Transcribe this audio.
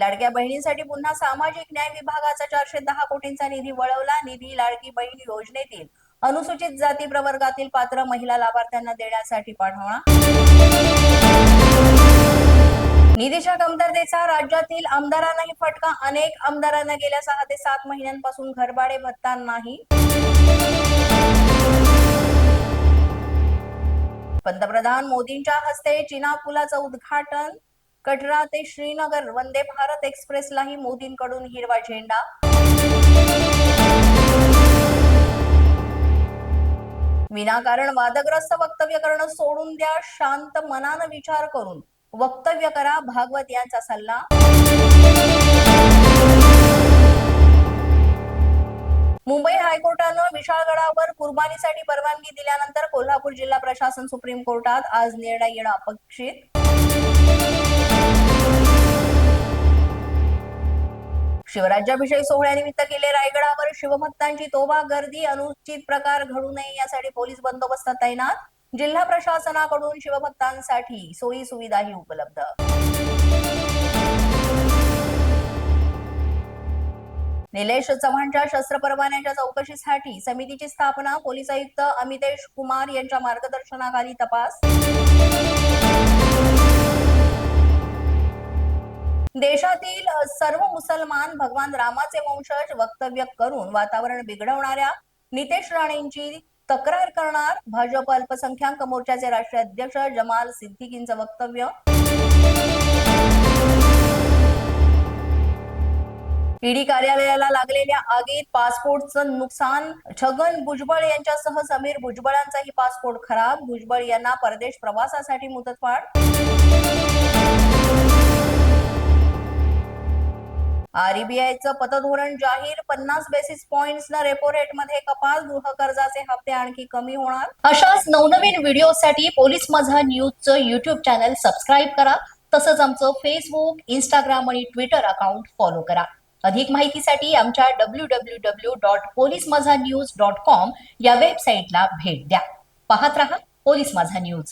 लाडक्या बहिणींसाठी पुन्हा सामाजिक न्याय विभागाचा चारशे दहा कोटींचा निधी वळवला. निधी लाडकी बहीण योजनेतील अनुसूचित जाती प्रवर्गातील पात्र महिला लाभार्थ्यांना देण्यासाठी पाठवणार. निधीच्या कमतरतेचा राज्यातील आमदारांनाही फटका. अनेक आमदारांना गेल्या सहा ते सात महिन्यांपासून घरभाडे भत्ता नाही. पंतप्रधान मोदींच्या हस्ते चिना पुलाचं उद्घाटन. कटरा ते श्रीनगर वंदे भारत एक्सप्रेसलाही मोदींकडून हिरवा झेंडा. विनाकारण वादग्रस्त वक्तव्य करणं सोडून द्या शांत मनानं विचार करून वक्तव्य करा भागवत यांचा सल्ला. मुंबई हायकोर्टानं विशाळगडावर कुर्बानीसाठी परवानगी दिल्यानंतर कोल्हापूर जिल्हा प्रशासन सुप्रीम कोर्टात आज निर्णय येणं अपेक्षित. शिवराज्याभिषेक सोहळ्यानिमित्त केले रायगडावर शिवभक्तांची तोबा गर्दी अनुचित प्रकार घडू नये यासाठी पोलीस बंदोबस्त तैनात. जिल्हा प्रशासनाकडून शिवभक्तांसाठी सोयी सुविधाही उपलब्ध. निलेश चव्हाणच्या शस्त्र परवान्याच्या चौकशीसाठी समितीची स्थापना पोलीस आयुक्त अमितेश कुमार यांच्या मार्गदर्शनाखाली तपास. देशातील सर्व मुसलमान भगवान रामाचे वंशज वक्तव्य करून वातावरण बिघडवणाऱ्या नितेश राणेंची तक्रार करणार भाजप अल्पसंख्याक मोर्चाचे राष्ट्रीय अध्यक्ष जमाल सिद्दीकींचं वक्तव्य. ईडी कार्यालयाला लागलेल्या आगीत पासपोर्टचं नुकसान छगन भुजबळ यांच्यासह समीर भुजबळांचाही पासपोर्ट खराब भुजबळ यांना परदेश प्रवासासाठी मुदतवाढ. आरबीआयचं पतधोरण जाहीर पन्नास बेसिस पॉइंट रेपो रेटमध्ये कपात गृह कर्जाचे हप्ते आणखी कमी होणार. अशाच नवनवीन व्हिडिओसाठी पोलीस माझा न्यूजचं युट्यूब चॅनल सबस्क्राईब करा. तसंच आमचं फेसबुक इंस्टाग्राम आणि ट्विटर अकाउंट फॉलो करा. अधिक माहितीसाठी आमच्या W W W dot police Majha news dot com या वेबसाईटला भेट द्या. पाहत रहा पोलीस माझा न्यूज.